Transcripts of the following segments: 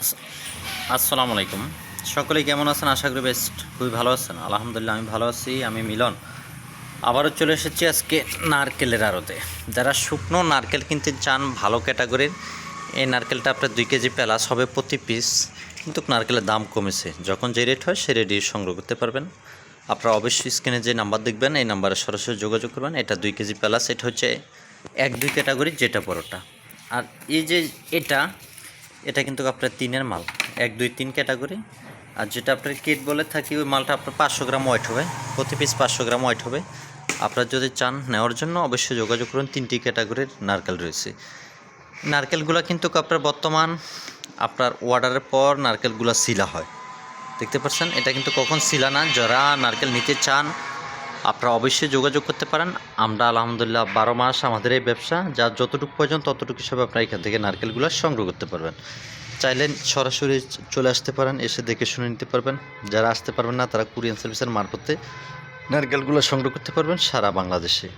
আস- আসসালামু আলাইকুম। সকলে কেমন আছেন? আশা করি বেস্ট খুবই ভালো আছেন। আলহামদুলিল্লাহ, আমি ভালো আছি। আমি মিলন। আবারও চলে এসেছি আজকে নারকেলের আড়তে। যারা শুকনো নারকেল কিনতে চান, ভালো ক্যাটাগরির, এই নারকেলটা আপনার দুই কেজি প্যালাস হবে প্রতি পিস কিন্তু নারকেলের দাম কমেছে। যখন যে রেট হয়, সে রেটই সংগ্রহ করতে পারবেন। আপনারা অবশ্যই স্ক্রিনে যে নাম্বার দেখবেন, এই নাম্বারে সরাসরি যোগাযোগ করবেন। এটা দুই কেজি প্যালাস এটা হচ্ছে এক দুই ক্যাটাগরি যেটা বড়টা আর এই যে এটা এটা কিন্তু আপনার তিনের মাল। এক, দুই, তিন ক্যাটাগরি। আর যেটা আপনার কিট বলে থাকি, ওই মালটা আপনার পাঁচশো গ্রাম ওয়েট হবে। প্রতি পিস পাঁচশো গ্রাম ওয়েট হবে। আপনার যদি চান নেওয়ার জন্য, অবশ্যই যোগাযোগ করুন। তিনটি ক্যাটাগরির নারকেল রয়েছে। নারকেলগুলো কিন্তু আপনার বর্তমান আপনার অর্ডারের পর নারকেলগুলো সিলা হয়। দেখতে পাচ্ছেন? এটা কিন্তু কখন সিলা না, যারা নারকেল নিতে চান আপনারা অবশ্যই যোগাযোগ করতে পারেন। আমরা আলহামদুলিল্লাহ বারো মাস আমাদের এই ব্যবসা, যা যতটুকু প্রয়োজন ততটুকু হিসাবে আপনারা এখান থেকে নারকেলগুলো সংগ্রহ করতে পারবেন। চাইলে সরাসরি চলে আসতে পারেন, এসে দেখে শুনে নিতে পারবেন। যারা আসতে পারবেন না, তারা কুরিয়ান সার্ভিসের মারফতে নারকেলগুলো সংগ্রহ করতে পারবেন সারা বাংলাদেশে।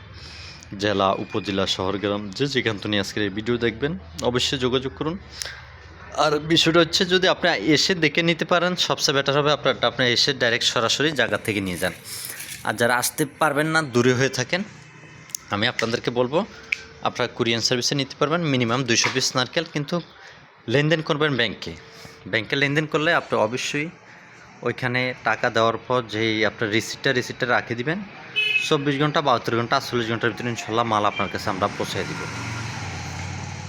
জেলা, উপজেলা, শহর, গ্রাম, যে যেখান থেকে আজকের এই ভিডিও দেখবেন, অবশ্যই যোগাযোগ করুন। আর বিষয়টা হচ্ছে, যদি আপনি এসে দেখে নিতে পারেন, সবচেয়ে বেটার হবে আপনার, আপনি এসে ডাইরেক্ট সরাসরি জায়গা থেকে নিয়ে যান। আর যারা আসতে পারবেন না, দূরে হয়ে থাকেন, আমি আপনাদেরকে বলব, আপনারা কুরিয়ান সার্ভিসে নিতে পারবেন মিনিমাম দুইশো পিস নারকেল, কিন্তু লেনদেন করবেন ব্যাংকে। ব্যাংকে লেনদেন করলে আপনি অবশ্যই ওইখানে টাকা দেওয়ার পর যেই আপনার রিসিপ্টটা রিসিপ্টটা রাখে দিবেন। চব্বিশ ঘণ্টা, বাহাত্তর ঘণ্টা, আটচল্লিশ ঘণ্টার ভিতরে ইনশাল্লাহ মাল আপনার কাছে আমরা পৌঁছে দিব।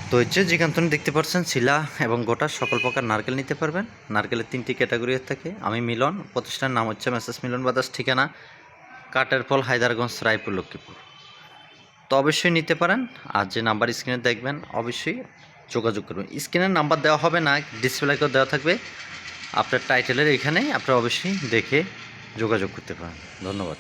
তো হচ্ছে যেখান থেকে দেখতে পাচ্ছেন, শিলা এবং গোটা সকল প্রকার নারকেল নিতে পারবেন। নারকেলের তিনটি ক্যাটাগরি থাকে, আমি মিলন, প্রতিষ্ঠানের নাম হচ্ছে মেসেস মিলন বাদাস ঠিকানা কাটের ফল হায়দারগঞ্জ, রায়পুর, লক্ষ্মীপুর। তো অবশ্যই নিতে পারেন, আর যে নাম্বার স্ক্রিনে দেখবেন, অবশ্যই যোগাযোগ করবেন। স্ক্রিনের নাম্বার দেওয়া হবে না ডিসপ্লেকেও দেওয়া থাকবে। আপনার টাইটেলের এখানে আপনারা অবশ্যই দেখে যোগাযোগ করতে পারেন। ধন্যবাদ।